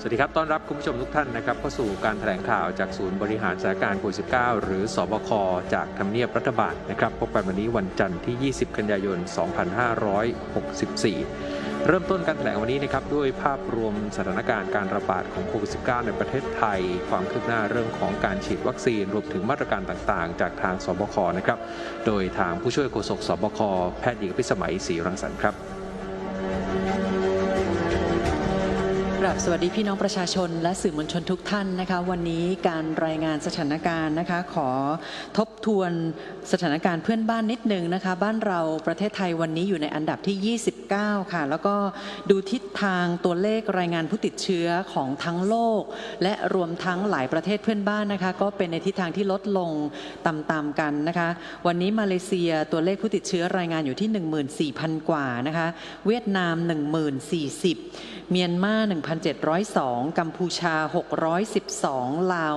สวัสดีครับ ต้อนรับคุณผู้ชมทุกท่านนะครับเข้าสู่การแถลงข่าวจากศูนย์บริหารสถานการณ์โควิด -19 หรือสบค จากทำเนียบรัฐบาลนะครับ พบกันวันนี้วันจันทร์ที่ 20 กันยายน 2564 เริ่มต้นการแถลงวันนี้นะครับด้วยภาพรวมสถานการณ์การระบาดของโควิด -19 ในประเทศไทย ความคืบหน้าเรื่องของการฉีดวัคซีนรวมถึงมาตรการต่างๆ จากทางสบคนะครับ โดยทางผู้ช่วยโฆษกสบค แพทย์หญิงพิสมัยศรีรังสรรค์ครับ ราบสวัสดีพี่น้องประชาชน และสื่อมวลชนทุกท่านนะคะวันนี้การรายงานสถานการณ์นะคะขอทบทวนสถานการณ์เพื่อนบ้านนิดนึงนะคะบ้านเราประเทศไทยวันนี้อยู่ในอันดับที่ 29 ค่ะ แล้วก็ดูทิศทางตัวเลขรายงานผู้ติดเชื้อของทั้งโลก และรวมทั้งหลายประเทศเพื่อนบ้านนะคะก็เป็นในทิศทางที่ลดลงตามๆกันนะคะวันนี้มาเลเซียตัวเลขผู้ติดเชื้อรายงานอยู่ที่ 14,000 กว่านะคะเวียดนาม 10,040 เมียนมา1,000 1,702 กัมพูชา 612 ลาว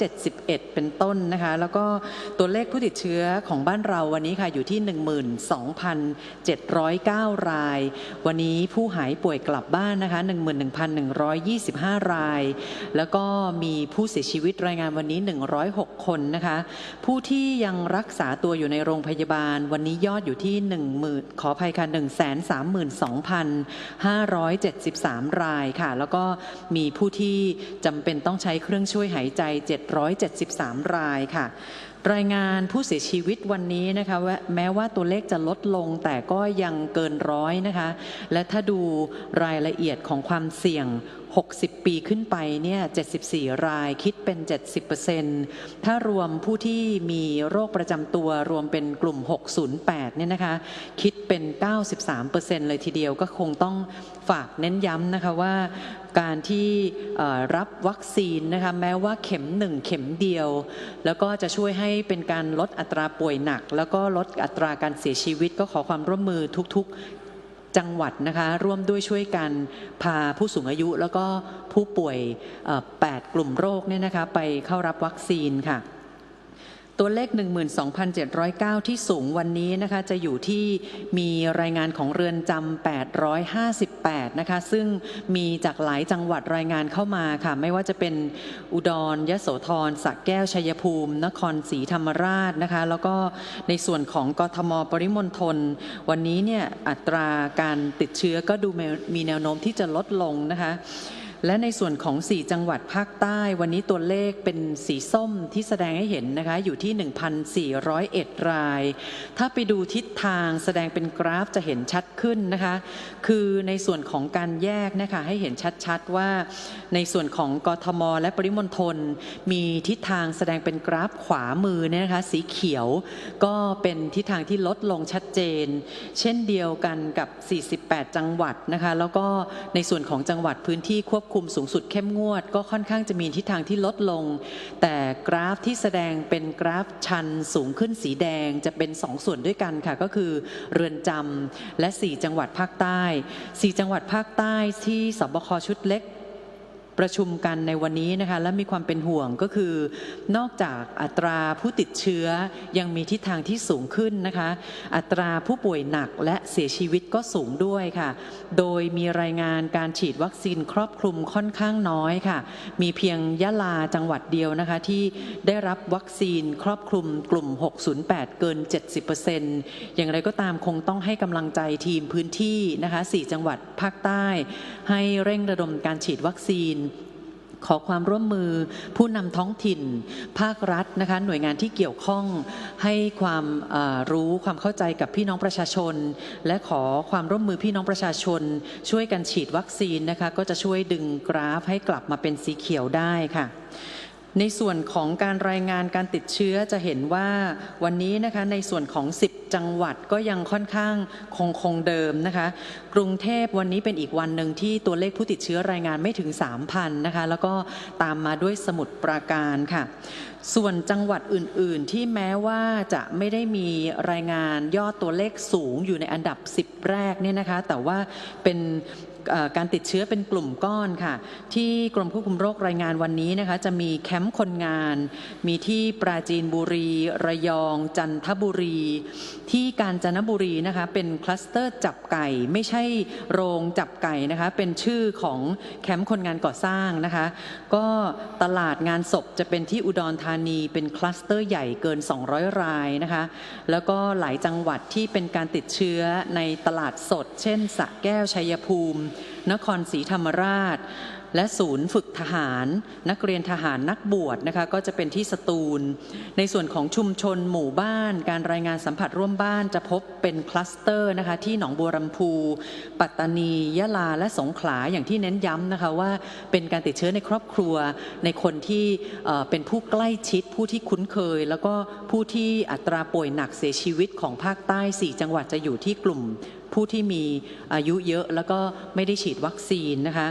371 เป็นต้นนะคะ แล้วก็ตัวเลขผู้ติดเชื้อของบ้านเราวันนี้ค่ะอยู่ที่ 12,709 ราย วันนี้ผู้หายป่วยกลับบ้านนะคะ 11,125 ราย แล้วก็มีผู้เสียชีวิตรายงานวันนี้ 106 คนนะคะ ผู้ที่ยังรักษาตัวอยู่ในโรงพยาบาล วันนี้ยอดอยู่ที่ 10,000ขออภัยค่ะ132,573 รายค่ะ แล้วก็มีผู้ที่จำเป็นต้องใช้เครื่องช่วยหายใจ 773 รายค่ะรายงานผู้เสียชีวิตวันนี้นะคะแม้ว่าตัวเลขจะลดลงแต่ก็ยังเกินร้อยนะคะ และถ้าดูรายละเอียดของความเสี่ยง 60 ปีขึ้นไปเนี่ย74 รายคิดเป็น 70%ถ้ารวมผู้ที่มีโรคประจำตัวรวมเป็นกลุ่ม 608 เนี่ยนะคะ คิดเป็น 93%เลยทีเดียวก็คงต้องฝากเน้นย้ำนะคะว่าการที่รับวัคซีนนะคะแม้ว่าเข็มหนึ่งเข็มเดียว แล้วก็จะช่วยให้เป็นการลดอัตราป่วยหนัก แล้วก็ลดอัตราการเสียชีวิตก็ขอความร่วมมือทุกๆ จังหวัดนะคะร่วมด้วยช่วยกันพาผู้สูงอายุแล้วก็ผู้ป่วย 8 กลุ่มโรคเนี่ยนะคะไปเข้ารับวัคซีนค่ะ ตัวเลข 12,709 ที่สูงวันนี้นะคะจะอยู่ที่มีรายงานของเรือนจำ858 นะคะ ซึ่งมีจากหลายจังหวัดรายงานเข้ามาค่ะ ไม่ว่าจะเป็นอุดรยโสธรสระแก้วชัยภูมิ นครศรีธรรมราชนะคะ แล้วก็ในส่วนของกทมปริมณฑลวันนี้เนี่ยอัตราการติดเชื้อก็ดูมีแนวโน้มที่จะลดลงนะคะ และในส่วนของ 4 จังหวัดภาคใต้ วันนี้ตัวเลขเป็นสีส้มที่แสดงให้เห็นนะคะ อยู่ที่ 1,401 ราย ถ้าไปดูทิศทางแสดงเป็นกราฟจะเห็นชัดขึ้นนะคะ คือในส่วนของการแยกนะคะให้เห็นชัดๆว่า ในส่วนของกทม และปริมณฑลมีทิศทางแสดงเป็นกราฟขวามือเนี่ยนะคะสีเขียว ก็เป็นทิศทางที่ลดลงชัดเจน เช่นเดียวกันกับ 48 จังหวัดนะคะ แล้วก็ในส่วนของจังหวัดพื้นที่ควบคุมสูงสุดเข้มงวด ก็ค่อนข้างจะมีทิศทางที่ลดลง แต่กราฟที่แสดงเป็นกราฟชันสูงขึ้นสีแดงจะเป็น 2 ส่วนด้วยกันค่ะ ก็คือเรือนจำและ 4 จังหวัดภาคใต้ 4 จังหวัดภาคใต้ที่สบคชุดเล็ก ประชุมกันในวันนี้นะคะและมีความเป็นห่วงก็คือ นอกจากอัตราผู้ติดเชื้อยังมีทิศทางที่สูงขึ้นนะคะ อัตราผู้ป่วยหนักและเสียชีวิตก็สูงด้วยค่ะ โดยมีรายงานการฉีดวัคซีนครอบคลุมค่อนข้างน้อยค่ะ มีเพียงยะลาจังหวัดเดียวนะคะที่ได้รับวัคซีนครอบคลุมกลุ่ม 608 เกิน 70%อย่างไรก็ตามคงต้องให้กำลังใจทีมพื้นที่นะคะ 4 จังหวัดภาคใต้ ให้เร่งระดมการฉีดวัคซีน ขอความร่วมมือผู้นำท้องถิ่น ภาครัฐนะคะหน่วยงานที่เกี่ยวข้องให้ความรู้ความเข้าใจกับพี่น้องประชาชน และขอความร่วมมือพี่น้องประชาชน ช่วยกันฉีดวัคซีนนะคะก็จะช่วยดึงกราฟให้กลับมาเป็นสีเขียวได้ค่ะ ในส่วนของการรายงานการติดเชื้อจะเห็นว่าวันนี้นะคะในส่วนของ 10 จังหวัดก็ยังค่อนข้างคงคงเดิมนะคะ กรุงเทพวันนี้เป็นอีกวันหนึ่งที่ตัวเลขผู้ติดเชื้อรายงานไม่ถึง 3,000นะคะแล้วก็ตามมาด้วยสมุทรปราการค่ะ ส่วนจังหวัดอื่น ๆ ที่แม้ว่าจะไม่ได้มีรายงานยอดตัวเลขสูงอยู่ในอันดับ 10 แรกเนี่ยนะคะ แต่ว่าเป็น การติดเชื้อเป็นกลุ่มก้อนค่ะ ที่กรมควบคุมโรครายงานวันนี้นะคะ จะมีแคมป์คนงาน มีที่ปราจีนบุรี ระยอง จันทบุรี ที่กาญจนบุรีนะคะ เป็นคลัสเตอร์จับไก่ ไม่ใช่โรงจับไก่นะคะ เป็นชื่อของแคมป์คนงานก่อสร้างนะคะ ก็ตลาดงานศพจะเป็นที่อุดรธานี เป็นคลัสเตอร์ใหญ่เกิน 200 รายนะคะ แล้วก็หลายจังหวัดที่เป็นการติดเชื้อในตลาดสด เช่นสะแก้วชัยภูมินครศรีธรรมราช และศูนย์ฝึกทหาร นักเรียนทหารนักบวชนะคะก็จะเป็นที่สตูล ในส่วนของชุมชนหมู่บ้าน การรายงานสัมผัสร่วมบ้านจะพบเป็นคลัสเตอร์นะคะที่หนองบัวลำพู ปัตตานียะลาและสงขลาอย่างที่เน้นย้ำนะคะว่าเป็นการติดเชื้อในครอบครัว ในคนที่เป็นผู้ใกล้ชิดผู้ที่คุ้นเคย แล้วก็ผู้ที่อัตราป่วยหนักเสียชีวิตของภาคใต้ 4 จังหวัดจะอยู่ที่กลุ่มผู้ที่มีอายุเยอะแล้วก็ไม่ได้ฉีดวัคซีนนะคะ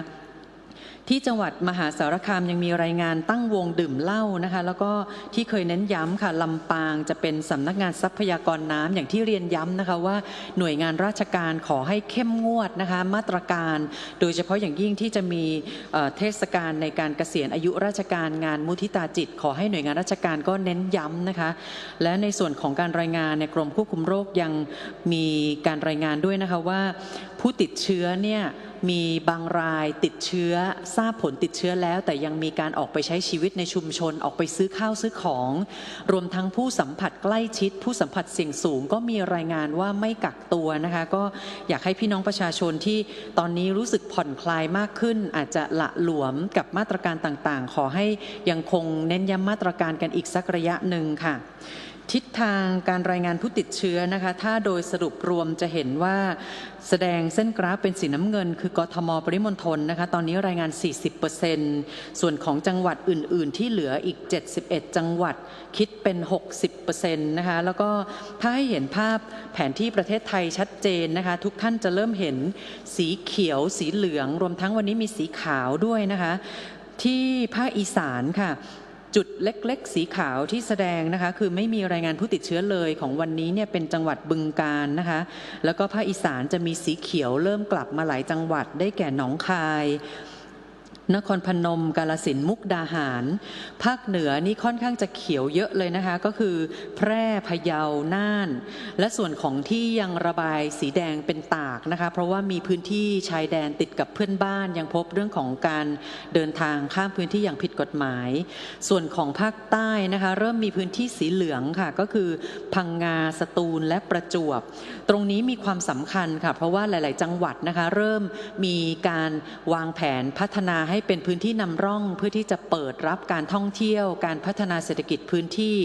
ที่จังหวัดมหาสารคามยังมีรายงานตั้งวงดื่มเหล้านะคะแล้วก็ที่เคยเน้นย้ำค่ะลำปางจะเป็นสำนักงานทรัพยากรน้ำอย่างที่เรียนย้ำนะคะว่าหน่วยงานราชการขอให้เข้มงวดนะคะมาตรการ โดยเฉพาะอย่างยิ่งที่จะมีเทศกาลในการเกษียณอายุราชการงานมุทิตาจิต ขอให้หน่วยงานราชการก็เน้นย้ำนะคะและในส่วนของการรายงานในกรมควบคุมโรคยังมีการรายงานด้วยนะคะว่า ผู้ติดเชื้อเนี่ยมีบางรายติดเชื้อทราบผลติดเชื้อแล้ว แต่ยังมีการออกไปใช้ชีวิตในชุมชนออกไปซื้อข้าวซื้อของ รวมทั้งผู้สัมผัสใกล้ชิด ผู้สัมผัสเสี่ยงสูง ก็มีรายงานว่าไม่กักตัวนะคะ ก็อยากให้พี่น้องประชาชนที่ตอนนี้รู้สึกผ่อนคลายมากขึ้น อาจจะละหลวมกับมาตรการต่างๆ ขอให้ยังคงเน้นย้ำมาตรการกันอีกสักระยะหนึ่งค่ะ ทิศทางการรายงานผู้ติดเชื้อนะคะ ถ้าโดยสรุปรวมจะเห็นว่าแสดงเส้นกราฟเป็นสีน้ำเงิน คือกทมปริมณฑลนะคะ ตอนนี้รายงาน 40%ส่วนของจังหวัดอื่น ๆ ที่เหลืออีก 71 จังหวัดคิดเป็น 60%นะคะ แล้วก็ถ้าให้เห็นภาพแผนที่ประเทศไทยชัดเจนนะคะ ทุกท่านจะเริ่มเห็นสีเขียวสีเหลือง รวมทั้งวันนี้มีสีขาวด้วยนะคะ ที่ภาคอีสานค่ะ จุดเล็กๆ สีขาวที่แสดงนะคะคือไม่มีรายงานผู้ติดเชื้อเลยของวันนี้เนี่ยเป็นจังหวัดบึงกาฬนะคะ แล้วก็ภาคอีสานจะมีสีเขียวเริ่มกลับมาหลายจังหวัดได้แก่หนองคาย นครพนม กาลสินมุกดาหาร ภาคเหนือนี่ค่อนข้างจะเขียวเยอะเลยนะคะ ก็คือแพร่พะเยาน่าน และส่วนของที่ยังระบายสีแดงเป็นตากนะคะ เพราะว่ามีพื้นที่ชายแดนติดกับเพื่อนบ้านยังพบเรื่องของการเดินทางข้ามพื้นที่อย่างผิดกฎหมาย ส่วนของภาคใต้นะคะ เริ่มมีพื้นที่สีเหลืองค่ะ ก็คือพังงาสตูลและประจวบ ตรงนี้มีความสำคัญค่ะ เพราะว่าหลาย ๆ จังหวัดนะคะ เริ่มมีการวางแผนพัฒนาให้เป็นพื้นที่นำร่องเพื่อที่จะเปิดรับการท่องเที่ยว การพัฒนาเศรษฐกิจพื้นที่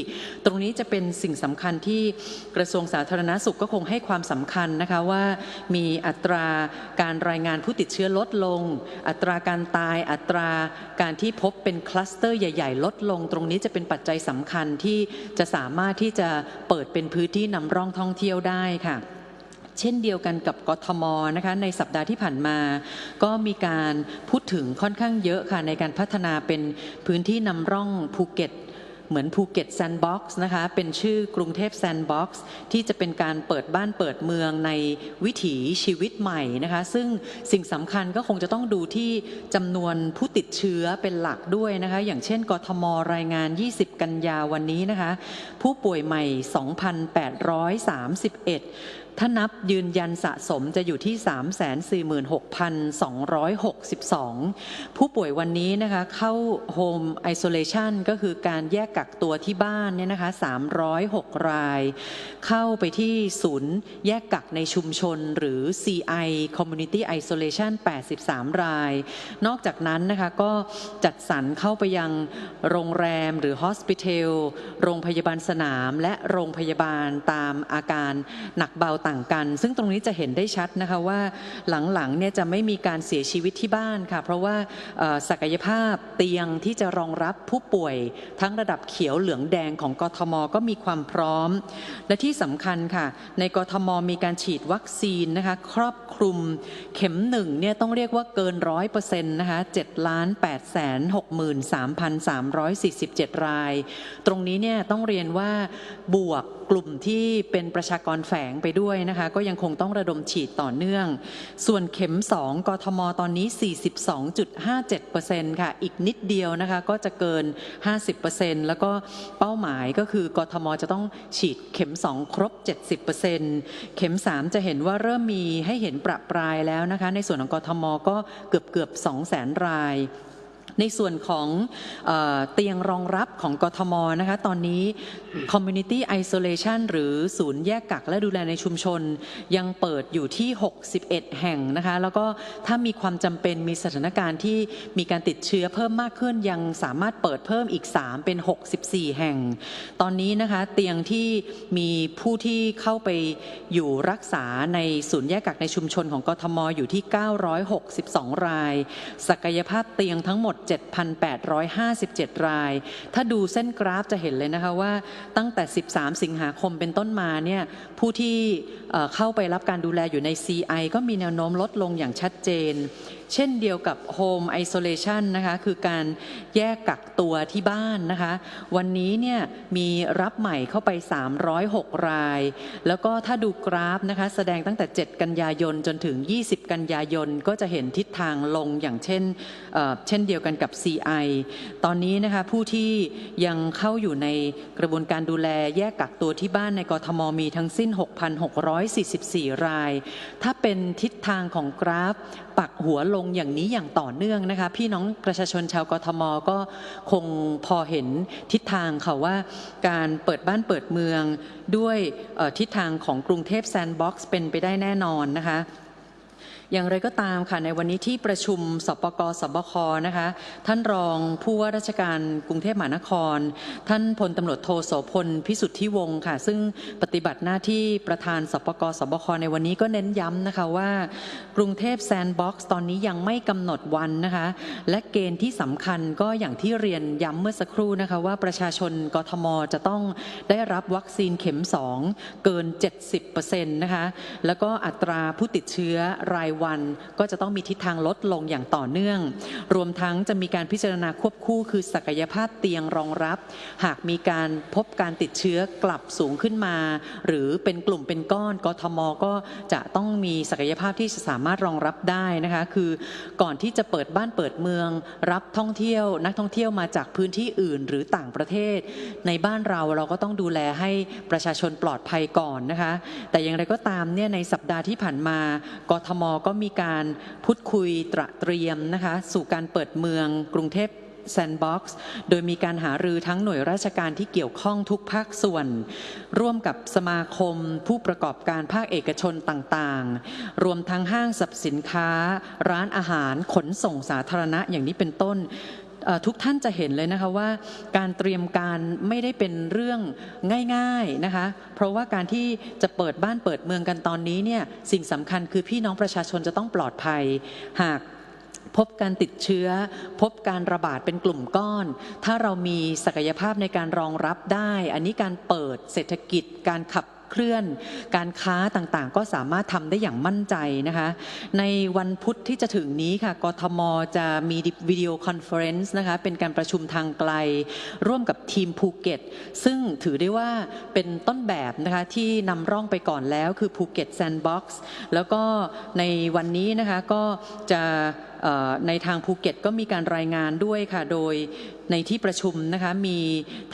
ตรงนี้จะเป็นสิ่งสำคัญที่กระทรวงสาธารณสุขก็คงให้ความสำคัญนะคะว่ามีอัตราการรายงานผู้ติดเชื้อลดลง อัตราการตายอัตราการที่พบเป็นคลัสเตอร์ใหญ่ ๆ ลดลง ตรงนี้จะเป็นปัจจัยสำคัญที่จะสามารถที่จะเปิดเป็นพื้นที่นำร่องท่องเที่ยวได้ค่ะ เช่นเดียวกันกับกทมนะคะในสัปดาห์ที่ผ่านมา ก็มีการพูดถึงค่อนข้างเยอะค่ะในการพัฒนาเป็นพื้นที่นำร่องภูเก็ตเหมือนภูเก็ตแซนด์บ็อกซ์นะคะเป็นชื่อกรุงเทพแซนด์บ็อกซ์ที่จะเป็นการเปิดบ้านเปิดเมืองในวิถีชีวิตใหม่นะคะซึ่งสิ่งสำคัญก็คงจะต้องดูที่จำนวนผู้ติดเชื้อเป็นหลักด้วยนะคะอย่างเช่นกทมรายงาน 20 กันยาวันนี้นะคะผู้ป่วยใหม่ 2,831 ถ้านับยืนยันสะสมจะอยู่ที่ 346,262 ผู้ป่วยวันนี้นะคะเข้า Home Isolation ก็คือการแยกกักตัวที่บ้านเนี่ยนะคะ 306 ราย เข้าไปที่ศูนย์แยกกักในชุมชนหรือ CI Community Isolation 83 ราย นอกจากนั้นนะคะก็จัดสรรเข้าไปยังโรงแรมหรือ Hospital โรงพยาบาลสนาม และโรงพยาบาลตามอาการหนักเบาต่างกัน ซึ่งตรงนี้จะเห็นได้ชัดนะคะว่าหลังๆเนี่ยจะไม่มีการเสียชีวิตที่บ้านค่ะ เพราะว่าศักยภาพเตียงที่จะรองรับผู้ป่วย ทั้งระดับเขียวเหลืองแดงของกทมก็มีความพร้อม และที่สำคัญค่ะ ในกทมมีการฉีดวัคซีนนะคะครอบคลุมเข็มหนึ่งเนี่ยต้องเรียกว่าเกินร้อยเปอร์เซ็นต์นะคะ7ล้าน8แสน6หมื่น3,347ราย ตรงนี้เนี่ยต้องเรียนว่าบวกกกลุ่มที่เป็นประชากรแฝงไปด้วยนะคะก็ยังคงต้องระดมฉีดต่อเนื่อง ส่วนเข็ม 2 กทมตอนนี้ 42.57%ค่ะ อีกนิดเดียวนะคะก็จะเกิน 50%แล้วก็เป้าหมายก็คือกทมจะต้องฉีดเข็ม 2 ครบ 70%เข็ม 3 จะเห็นว่าเริ่มมีให้เห็นประปรายแล้วนะคะ ในส่วนของกทมก็เกือบเกือบ2 0 0 0 0 0 ราย ในส่วนของเออเตียงรองรับของกทมนะคะตอนนี้ Community Isolation หรือศูนย์แยกกักและดูแลในชุมชน ยังเปิดอยู่ที่ 61 แห่งนะคะแล้วก็ถ้ามีความจำเป็นมีสถานการณ์ที่มีการติดเชื้อเพิ่มมากขึ้น ยังสามารถเปิดเพิ่มอีก 3 เป็น 64 แห่ง ตอนนี้นะคะเตียงที่มีผู้ที่เข้าไปอยู่รักษาในศูนย์แยกกักในชุมชนของกทมอยู่ที่ 962 ราย ศักยภาพเตียงทั้งหมด7,857 ราย ถ้าดูเส้นกราฟจะเห็นเลยนะคะว่าตั้งแต่ 13 สิงหาคมเป็นต้นมาเนี่ยผู้ที่เข้าไปรับการดูแลอยู่ใน CI ก็มีแนวโน้มลดลงอย่างชัดเจน เช่นเดียวกับ Home Isolation นะคะคือการแยกกักตัวที่บ้านนะคะวันนี้เนี่ยมีรับใหม่เข้าไป 306 ราย แล้วก็ถ้าดูกราฟนะคะแสดงตั้งแต่ 7 กันยายนจนถึง 20 กันยายน ก็จะเห็นทิศทางลงอย่างเช่นเช่นเดียวกันกับ CI ตอนนี้นะคะผู้ที่ยังเข้าอยู่ในกระบวนการดูแลแยกกักตัวที่บ้านในกทมมีทั้งสิ้น 6,644 ราย ถ้าเป็นทิศทางของกราฟปักหัวลงอย่างนี้อย่างต่อเนื่องนะคะ พี่น้องประชาชนชาวกทมก็คงพอเห็นทิศทางค่ะว่า การเปิดบ้านเปิดเมืองด้วยทิศทางของกรุงเทพแซนด์บ็อกซ์เป็นไปได้แน่นอนนะคะ อย่างไรก็ตามค่ะในวันนี้ที่ประชุมสปกสบคนะคะท่านรองผู้ว่าราชการกรุงเทพมหานคร ท่านพลตำรวจโทโสพลพิสุทธิวงศ์ค่ะ ซึ่งปฏิบัติหน้าที่ประธานสปกสบคในวันนี้ก็เน้นย้ำนะคะว่า กรุงเทพแซนด์บ็อกซ์ตอนนี้ยังไม่กำหนดวันนะคะ และเกณฑ์ที่สำคัญก็อย่างที่เรียนย้ำเมื่อสักครู่นะคะว่าประชาชนกทมจะต้องได้รับวัคซีนเข็ม 2 เกิน 70%นะคะแล้วก็อัตราผู้ติดเชื้อรายวัน ก็จะต้องมีทิศทางลดลงอย่างต่อเนื่อง รวมทั้งจะมีการพิจารณาควบคู่ คือศักยภาพเตียงรองรับ หากมีการพบการติดเชื้อกลับสูงขึ้นมา หรือเป็นกลุ่มเป็นก้อนกทมก็จะต้องมีศักยภาพที่จะสามารถรองรับได้นะคะคือก่อนที่จะเปิดบ้านเปิดเมือง รับท่องเที่ยว นักท่องเที่ยวมาจากพื้นที่อื่น หรือต่างประเทศ ในบ้านเราเราก็ต้องดูแลให้ประชาชนปลอดภัยก่อนนะคะ แต่อย่างไรก็ตามเนี่ยในสัปดาห์ที่ผ่านมากทมก็มีการพูดคุยตระเตรียมนะคะสู่การเปิดเมืองกรุงเทพแซนด์บ็อกซ์โดยมีการหารือทั้งหน่วยราชการที่เกี่ยวข้องทุกภาคส่วน ร่วมกับสมาคม ผู้ประกอบการภาคเอกชนต่างๆ รวมทั้งห้างสรรพสินค้า ร้านอาหารขนส่งสาธารณะอย่างนี้เป็นต้น ทุกท่านจะเห็นเลยนะคะว่าการเตรียมการไม่ได้เป็นเรื่องง่ายๆนะคะ เพราะว่าการที่จะเปิดบ้านเปิดเมืองกันตอนนี้เนี่ยสิ่งสำคัญคือพี่น้องประชาชนจะต้องปลอดภัย หากพบการติดเชื้อ พบการระบาดเป็นกลุ่มก้อน ถ้าเรามีศักยภาพในการรองรับได้ อันนี้การเปิดเศรษฐกิจการขับ เคลื่อน การค้าต่างๆ ก็สามารถทำได้อย่างมั่นใจนะคะ ในวันพุธที่จะถึงนี้ค่ะกทมจะมีวิดีโอคอนเฟอเรนซ์นะคะเป็นการประชุมทางไกล ร่วมกับทีมภูเก็ต ซึ่งถือได้ว่าเป็นต้นแบบนะคะที่นำร่องไปก่อนแล้วคือภูเก็ตแซนด์บ็อกซ์แล้วก็ในวันนี้นะคะก็จะ ในทางภูเก็ตก็มีการรายงานด้วยค่ะ โดยในที่ประชุมนะคะมี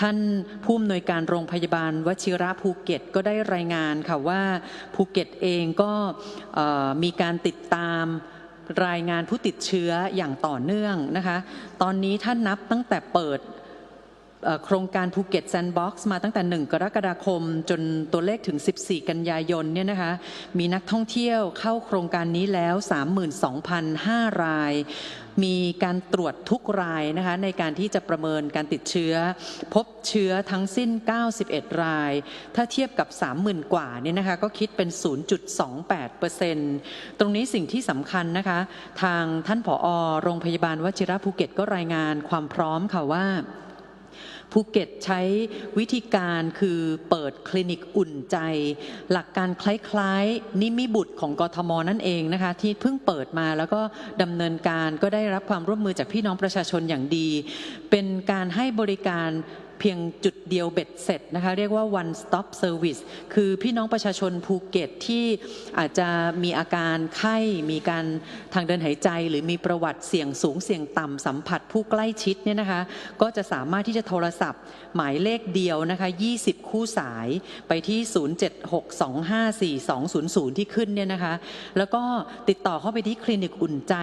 ท่านผู้อำนวยการโรงพยาบาลวชิระภูเก็ตก็ได้รายงานค่ะว่าภูเก็ตเองก็มีการติดตามรายงานผู้ติดเชื้ออย่างต่อเนื่องนะคะ ตอนนี้ท่านนับตั้งแต่เปิด โครงการภูเก็ตแซนด์บ็อกซ์มาตั้งแต่ 1 กรกฎาคม จนตัวเลขถึง 14 กันยายนเนี่ยนะคะมีนักท่องเที่ยวเข้าโครงการนี้แล้ว 32,005 ราย มีการตรวจทุกรายนะคะในการที่จะประเมินการติดเชื้อ พบเชื้อทั้งสิ้น 91 ราย ถ้าเทียบกับ 30,000 กว่าเนี่ยนะคะก็คิดเป็น 0.28%ตรงนี้สิ่งที่สำคัญนะคะทางท่านผอ โรงพยาบาลวชิระภูเก็ตก็รายงานความพร้อมค่ะว่า ภูเก็ตใช้วิธีการคือเปิดคลินิกอุ่นใจ หลักการคล้ายๆ นิมิบุตรของกทมนั่นเองนะคะที่เพิ่งเปิดมาแล้วก็ดำเนินการก็ได้รับความร่วมมือจากพี่น้องประชาชนอย่างดี เป็นการให้บริการ เพียงจุดเดียวเบ็ดเสร็จนะคะเรียกว่า one stop service คือพี่น้องประชาชนภูเก็ตที่อาจจะมีอาการไข้ มีการทางเดินหายใจ หรือมีประวัติเสี่ยงสูงเสี่ยงต่ำสัมผัสผู้ใกล้ชิดเนี่ยนะคะก็จะสามารถที่จะโทรศัพท์ หมายเลขเดียวนะคะ20 คู่สายไปที่ 0762542200 ที่ขึ้นเนี่ยนะคะแล้วก็ติดต่อเข้าไปที่คลินิกอุ่นใจ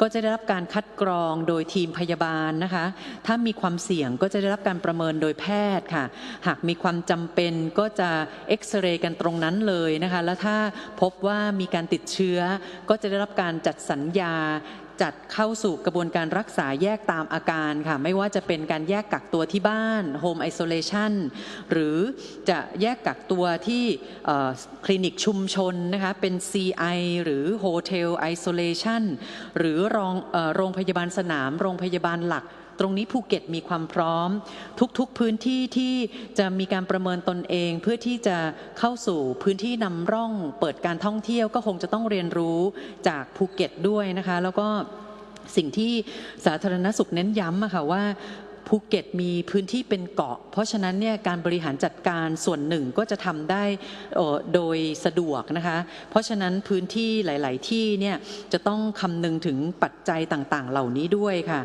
ก็จะได้รับการคัดกรองโดยทีมพยาบาลนะคะถ้ามีความเสี่ยงก็จะได้รับการประเมินโดยแพทย์ค่ะ หากมีความจำเป็นก็จะเอ็กซเรย์กันตรงนั้นเลยนะคะ แล้วถ้าพบว่ามีการติดเชื้อ ก็จะได้รับการจัดสัญญาจัดเข้าสู่กระบวนการรักษาแยกตามอาการค่ะ ไม่ว่าจะเป็นการแยกกักตัวที่บ้าน Home Isolation หรือจะแยกกักตัวที่คลินิกชุมชนนะคะ เป็น CI หรือ Hotel Isolation หรือรอ่อโรงพยาบาลสนาม โรงพยาบาลหลัก ตรงนี้ภูเก็ตมีความพร้อม ทุกๆพื้นที่ที่จะมีการประเมินตนเอง เพื่อที่จะเข้าสู่พื้นที่นำร่องเปิดการท่องเที่ยวก็คงจะต้องเรียนรู้จากภูเก็ตด้วยนะคะ แล้วก็สิ่งที่สาธารณสุขเน้นย้ำอะค่ะว่าภูเก็ตมีพื้นที่เป็นเกาะ เพราะฉะนั้นเนี่ยการบริหารจัดการส่วนหนึ่งก็จะทำได้โดยสะดวกนะคะ เพราะฉะนั้นพื้นที่หลาย ๆ ที่เนี่ยจะต้องคำนึงถึงปัจจัยต่าง ๆ เหล่านี้ด้วยค่ะ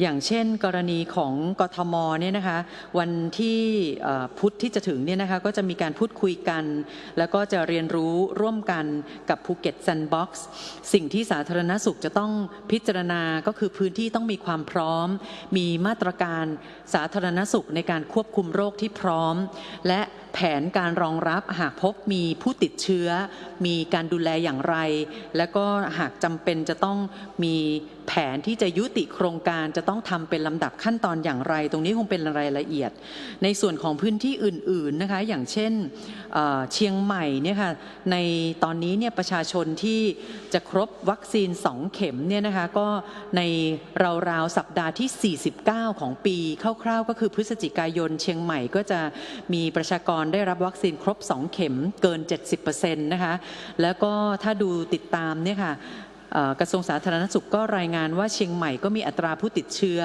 อย่างเช่นกรณีของกทมเนี่ยนะคะวันที่พุธที่จะถึงเนี่ยนะคะก็จะมีการพูดคุยกัน แล้วก็จะเรียนรู้ร่วมกันกับภูเก็ตแซนด์บ็อกซ์สิ่งที่สาธารณสุขจะต้องพิจารณาก็คือพื้นที่ต้องมีความพร้อม มีมาตรการสาธารณสุขในการควบคุมโรคที่พร้อม และ แผนการรองรับหากพบมีผู้ติดเชื้อ มีการดูแลอย่างไร และก็หากจำเป็นจะต้องมีแผนที่จะยุติโครงการจะต้องทำเป็นลำดับขั้นตอนอย่างไร ตรงนี้คงเป็นรายละเอียด ในส่วนของพื้นที่อื่นๆนะคะอย่างเช่นเชียงใหม่เนี่ยค่ะในตอนนี้เนี่ยประชาชนที่จะครบวัคซีน 2 เข็มเนี่ยนะคะก็ในราวๆสัปดาห์ที่ 49 ของปีคร่าวๆ ก็คือพฤศจิกายน เชียงใหม่ก็จะมีประชากรได้รับวัคซีนครบ 2 เข็มเกิน 70%นะคะ แล้วก็ถ้าดูติดตามเนี่ยค่ะ กระทรวงสาธารณสุขก็รายงานว่าเชียงใหม่ก็มีอัตราผู้ติดเชื้อ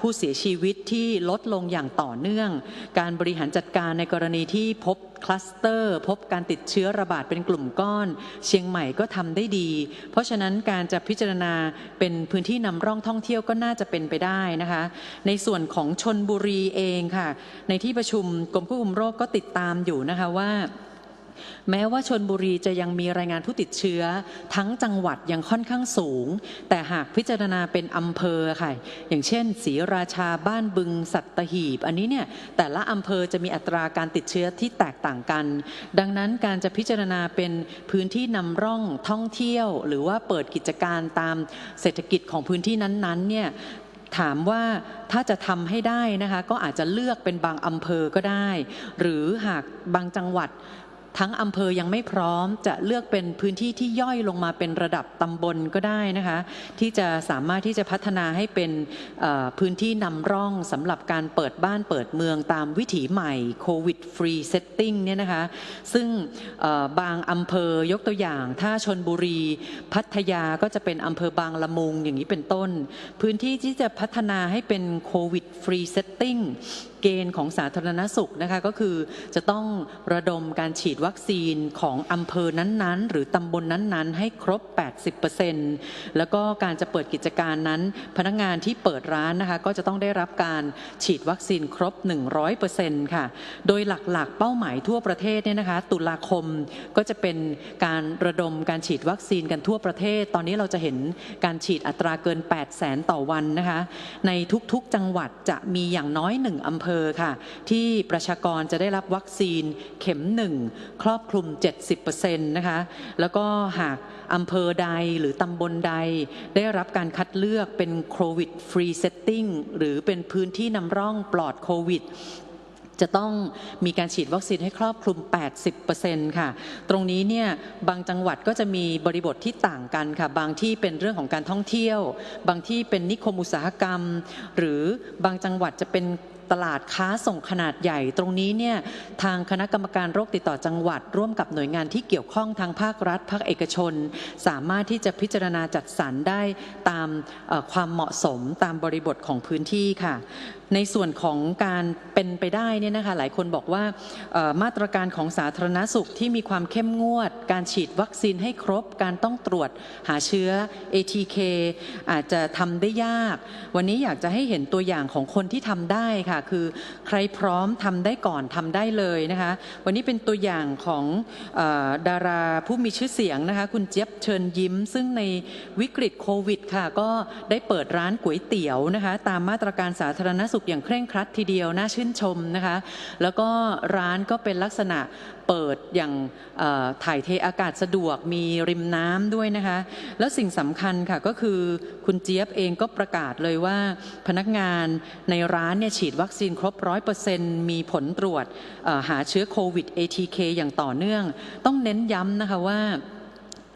ผู้เสียชีวิตที่ลดลงอย่างต่อเนื่อง การบริหารจัดการในกรณีที่พบคลัสเตอร์ พบการติดเชื้อระบาดเป็นกลุ่มก้อน เชียงใหม่ก็ทำได้ดี เพราะฉะนั้นการจะพิจารณาเป็นพื้นที่นำร่องท่องเที่ยวก็น่าจะเป็นไปได้นะคะ ในส่วนของชนบุรีเองค่ะ ในที่ประชุมกรมควบคุมโรคก็ติดตามอยู่นะคะว่า แม้ว่าชนบุรีจะยังมีรายงานผู้ติดเชื้อ ทั้งจังหวัดยังค่อนข้างสูง แต่หากพิจารณาเป็นอำเภอค่ะ อย่างเช่นศรีราชาบ้านบึงสัตหีบ อันนี้เนี่ยแต่ละอำเภอจะมีอัตราการติดเชื้อที่แตกต่างกัน ดังนั้นการจะพิจารณาเป็นพื้นที่นำร่องท่องเที่ยว หรือว่าเปิดกิจการตามเศรษฐกิจของพื้นที่นั้นๆเนี่ยถามว่าถ้าจะทำให้ได้นะคะก็อาจจะเลือกเป็นบางอำเภอก็ได้ หรือหากบางจังหวัด ทั้งอำเภอยังไม่พร้อมจะเลือกเป็นพื้นที่ที่ย่อยลงมาเป็นระดับตำบลก็ได้นะคะที่จะสามารถที่จะพัฒนาให้เป็นพื้นที่นำร่องสำหรับการเปิดบ้านเปิดเมืองตามวิถีใหม่โควิดฟรีเซตติ้งเนี่ยนะคะซึ่งบางอำเภอยกตัวอย่าง ถ้าชนบุรีพัทยาก็จะเป็นอำเภอบางละมุงอย่างนี้เป็นต้น พื้นที่ที่จะพัฒนาให้เป็นโควิดฟรีเซตติ้งเกณฑ์ของสาธารณสุขนะคะก็คือจะต้องระดมการฉีดวัคซีนของอำเภอนั้นๆ หรือตำบลนั้นๆ ให้ครบ 80%แล้วก็การจะเปิดกิจการนั้น พนักงานที่เปิดร้านนะคะก็จะต้องได้รับการฉีดวัคซีนครบ 100%ค่ะ โดยหลักๆ เป้าหมายทั่วประเทศเนี่ยนะคะตุลาคมก็จะเป็นการระดมการฉีดวัคซีนกันทั่วประเทศ ตอนนี้เราจะเห็นการฉีดอัตราเกิน 8 0 0แสนต่อวันนะคะในทุกๆจังหวัดจะมีอย่างน้อยหนึ่งอำเภอค่ะ ที่ประชากรจะได้รับวัคซีนเข็มหนึ่งครอบคลุม 70%นะคะ แล้วก็หากอำเภอใดหรือตำบลใด ได้รับการคัดเลือกเป็นโควิดฟรีเซตติ้งหรือเป็นพื้นที่นำร่องปลอดโควิดจะต้องมีการฉีดวัคซีนให้ครอบคลุม 80%ค่ะ ตรงนี้เนี่ยบางจังหวัดก็จะมีบริบทที่ต่างกันค่ะ บางที่เป็นเรื่องของการท่องเที่ยว บางที่เป็นนิคมอุตสาหกรรม หรือบางจังหวัดจะเป็น ตลาดค้าส่งขนาดใหญ่ ตรงนี้เนี่ยทางคณะกรรมการโรคติดต่อจังหวัด ร่วมกับหน่วยงานที่เกี่ยวข้องทางภาครัฐ ภาคเอกชน สามารถที่จะพิจารณาจัดสรรได้ตามความเหมาะสมตามบริบทของพื้นที่ค่ะในส่วนของการเป็นไปได้เนี่ยนะคะหลายคนบอกว่ามาตรการของสาธารณสุขที่มีความเข้มงวด การฉีดวัคซีนให้ครบ การต้องตรวจหาเชื้อ ATK อาจจะทำได้ยาก วันนี้อยากจะให้เห็นตัวอย่างของคนที่ทำได้ค่ะ คือใครพร้อมทำได้ก่อนทำได้เลยนะคะวันนี้เป็นตัวอย่างของอดาราผู้มีชื่อเสียงนะคะคุณเจี๊ยบเชิญยิ้ม ซึ่งในวิกฤตโควิดค่ะก็ได้เปิดร้านก๋วยเตี๋ยวนะคะตามมาตรการสาธารณสุขอย่างเคร่งครัดทีเดียวน่าชื่นชมนะคะ แล้วก็ร้านก็เป็นลักษณะเปิดอย่างถ่ายเทอากาศสะดวกมีริมน้ำด้วยนะคะ แล้วสิ่งสำคัญค่ะก็คือคุณเจี๊ยบเองก็ประกาศเลยว่า พนักงานในร้านเนี่ยฉีดวัคซีนครบร้อยเปอร์เซ็นต์มีผลตรวจหาเชื้อโควิด ATK อย่างต่อเนื่อง ต้องเน้นย้ำนะคะว่า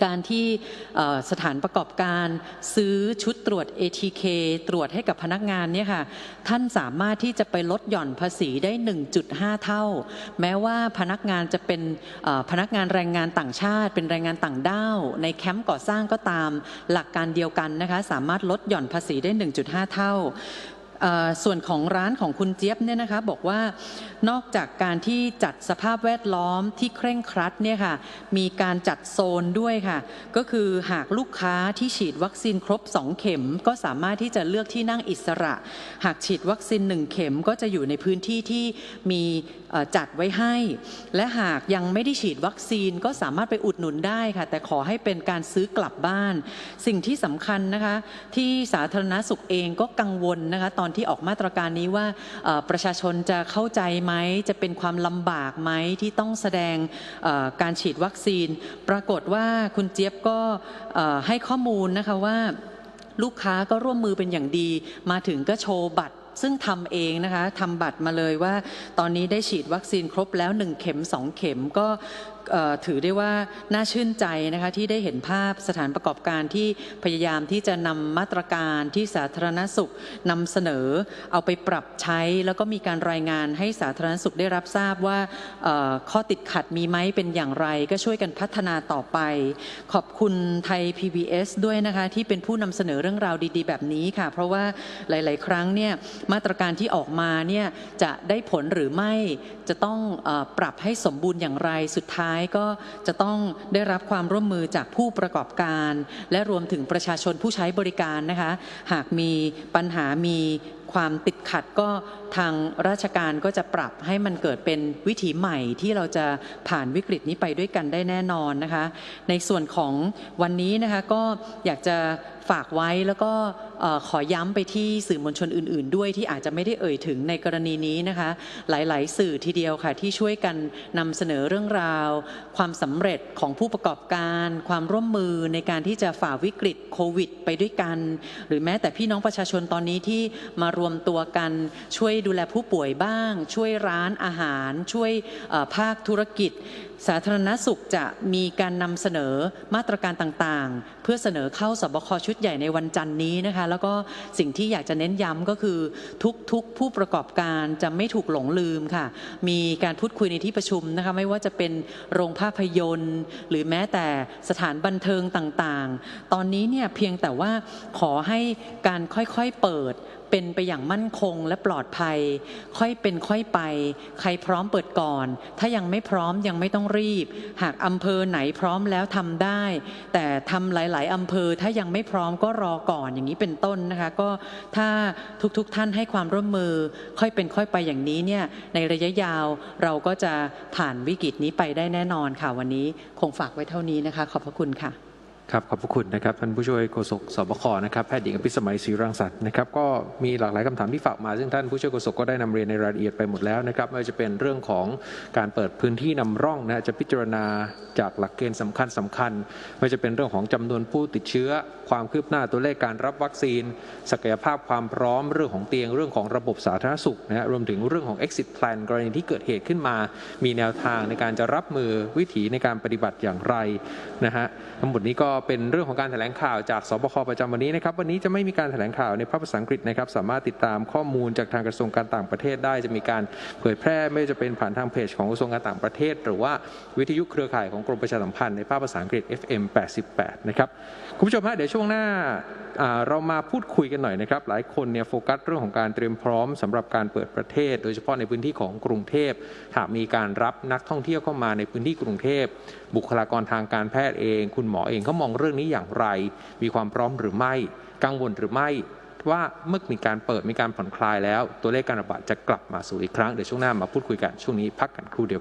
การที่สถานประกอบการซื้อชุดตรวจ ATK ตรวจให้กับพนักงานเนี่ยค่ะท่านสามารถที่จะไปลดหย่อนภาษีได้ 1.5 เท่า แม้ว่าพนักงานจะเป็นพนักงานแรงงานต่างชาติ เป็นแรงงานต่างด้าว ในแคมป์ก่อสร้างก็ตามหลักการเดียวกันนะคะสามารถลดหย่อนภาษีได้ 1.5 เท่า ส่วนของร้านของคุณเจี๊ยบเนี่ยนะคะบอกว่านอกจากการที่จัดสภาพแวดล้อมที่เคร่งครัดเนี่ยค่ะมีการจัดโซนด้วยค่ะ ก็คือหากลูกค้าที่ฉีดวัคซีนครบ 2 เข็ม ก็สามารถที่จะเลือกที่นั่งอิสระ หากฉีดวัคซีน 1 เข็มก็จะอยู่ในพื้นที่ที่มีจัดไว้ให้ และหากยังไม่ได้ฉีดวัคซีนก็สามารถไปอุดหนุนได้ค่ะ แต่ขอให้เป็นการซื้อกลับบ้าน สิ่งที่สำคัญนะคะที่สาธารณสุขเองก็กังวลนะคะตอนที่ออกมาตรการนี้ว่าประชาชนจะเข้าใจไหมจะเป็นความลำบากไหมที่ต้องแสดงการฉีดวัคซีน ปรากฏว่าคุณเจี๊ยบก็ให้ข้อมูลนะคะว่าลูกค้าก็ร่วมมือเป็นอย่างดี มาถึงก็โชว์บัตรซึ่งทำเองนะคะทำบัตรมาเลยว่า ตอนนี้ได้ฉีดวัคซีนครบแล้ว 1 เข็ม 2 เข็มก็ ถือได้ว่าน่าชื่นใจนะคะที่ได้เห็นภาพสถานประกอบการที่พยายามที่จะนำมาตรการที่สาธารณสุขนำเสนอ เอาไปปรับใช้ แล้วก็มีการรายงานให้สาธารณสุขได้รับทราบว่าข้อติดขัดมีไหมเป็นอย่างไร ก็ช่วยกันพัฒนาต่อไป ขอบคุณไทย PBS ด้วยนะคะที่เป็นผู้นำเสนอเรื่องราวดี ๆ แบบนี้ค่ะ เพราะว่าหลาย ๆ ครั้งเนี่ยมาตรการที่ออกมาเนี่ยจะได้ผลหรือไม่จะต้องอปรับให้สมบูรณ์อย่างไรสุดท้ายก็จะต้องได้รับความร่วมมือจากผู้ประกอบการ และรวมถึงประชาชนผู้ใช้บริการนะคะ หากมีปัญหามี ความติดขัดก็ทางราชการก็จะปรับให้มันเกิดเป็นวิถีใหม่ที่เราจะผ่านวิกฤตนี้ไปด้วยกันได้แน่นอนนะคะ ในส่วนของวันนี้นะคะก็อยากจะฝากไว้แล้วก็ขอย้ำไปที่สื่อมวลชนอื่น ๆ ด้วยที่อาจจะไม่ได้เอ่ยถึงในกรณีนี้นะคะ หลาย ๆ สื่อทีเดียวค่ะที่ช่วยกันนำเสนอเรื่องราว ความสำเร็จของผู้ประกอบการ ความร่วมมือในการที่จะฝ่าวิกฤตโควิด ไปด้วยกัน หรือแม้แต่พี่น้องประชาชนตอนนี้ที่มารรวมตัวกัน ช่วยดูแลผู้ป่วยบ้าง ช่วยร้านอาหาร ช่วยภาคธุรกิจ สาธารณสุขจะมีการนำเสนอมาตรการต่างๆ เพื่อเสนอเข้าสบคชุดใหญ่ในวันจันทร์นี้นะคะ แล้วก็สิ่งที่อยากจะเน้นย้ำก็คือ ทุกๆผู้ประกอบการจะไม่ถูกหลงลืมค่ะ มีการพูดคุยในที่ประชุมนะคะไม่ว่าจะเป็นโรงภาพยนตร์ หรือแม้แต่สถานบันเทิงต่างๆ ตอนนี้เนี่ยเพียงแต่ว่าขอให้การค่อยๆเปิดเป็นไปอย่างมั่นคงและปลอดภัย ค่อยเป็นค่อยไป ใครพร้อมเปิดก่อน ถ้ายังไม่พร้อมยังไม่ต้องรีบ หากอำเภอไหนพร้อมแล้วทำได้ แต่ทำหลาย ๆอำเภอถ้ายังไม่พร้อมก็รอก่อนอย่างนี้เป็นต้นนะคะ ก็ถ้าทุกๆทท่านให้ความร่วมมือค่อยเป็นค่อยไปอย่างนี้เนี่ยในระยะยาวเราก็จะผ่านวิกฤตนี้ไปได้แน่นอนค่ะวันนี้คงฝากไว้เท่านี้นะคะ ขอบพระคุณค่ะ ครับขอบพระคุณนะครับท่านผู้ช่วยโฆษกสบคนะครับแพทย์หญิงอภิสมัยศรีรังสรรค์นะครับก็มีหลากหลายคำถามที่ฝากมา ซึ่งท่านผู้ช่วยโฆษกก็ได้นำเรียนในรายละเอียดไปหมดแล้วนะครับไม่ว่าจะเป็นเรื่องของการเปิดพื้นที่นำร่องนะจะพิจารณาจากหลักเกณฑ์สำคัญสำคัญ ไม่ว่าจะเป็นเรื่องของจำนวนผู้ติดเชื้อ ความคืบหน้าตัวเลขการรับวัคซีน ศักยภาพความพร้อมเรื่องของเตียงเรื่องของระบบสาธารณสุขนะฮะรวมถึงเรื่องของ exit plan กรณีที่เกิดเหตุขึ้นมา มีแนวทางในการจะรับมือวิถีในการปฏิบัติอย่างไรนะฮะทั้งหมดนี้ก็เป็นเรื่องของการแถลงข่าวจากสบคประจำวันนี้นะครับ วันนี้จะไม่มีการแถลงข่าวในภาษาอังกฤษนะครับ สามารถติดตามข้อมูลจากทางกระทรวงการต่างประเทศได้จะมีการเผยแพร่ไม่ว่าจะเป็นผ่านทางเพจของกระทรวงการต่างประเทศ หรือว่าวิทยุเครือข่ายของกรมประชาสัมพันธ์ในภาษาอังกฤษ FM 88 นะครับ คุณผู้ชมฮะเดี๋ยวช่วงหน้าเรามาพูดคุยกันหน่อยนะครับ หลายคนเนี่ยโฟกัสเรื่องของการเตรียมพร้อมสำหรับการเปิดประเทศ โดยเฉพาะในพื้นที่ของกรุงเทพหากมีการรับนักท่องเที่ยวเข้ามาในพื้นที่กรุงเทพ บุคลากรทางการแพทย์เอง คุณหมอเองเขามองเรื่องนี้อย่างไร มีความพร้อมหรือไม่กังวลหรือไม่ว่าเมื่อมีการเปิดมีการผ่อนคลายแล้ว ตัวเลขการระบาดจะกลับมาสู่อีกครั้งเดี๋ยวช่วงหน้ามาพูดคุยกันช่วงนี้พักกันครู่เดียว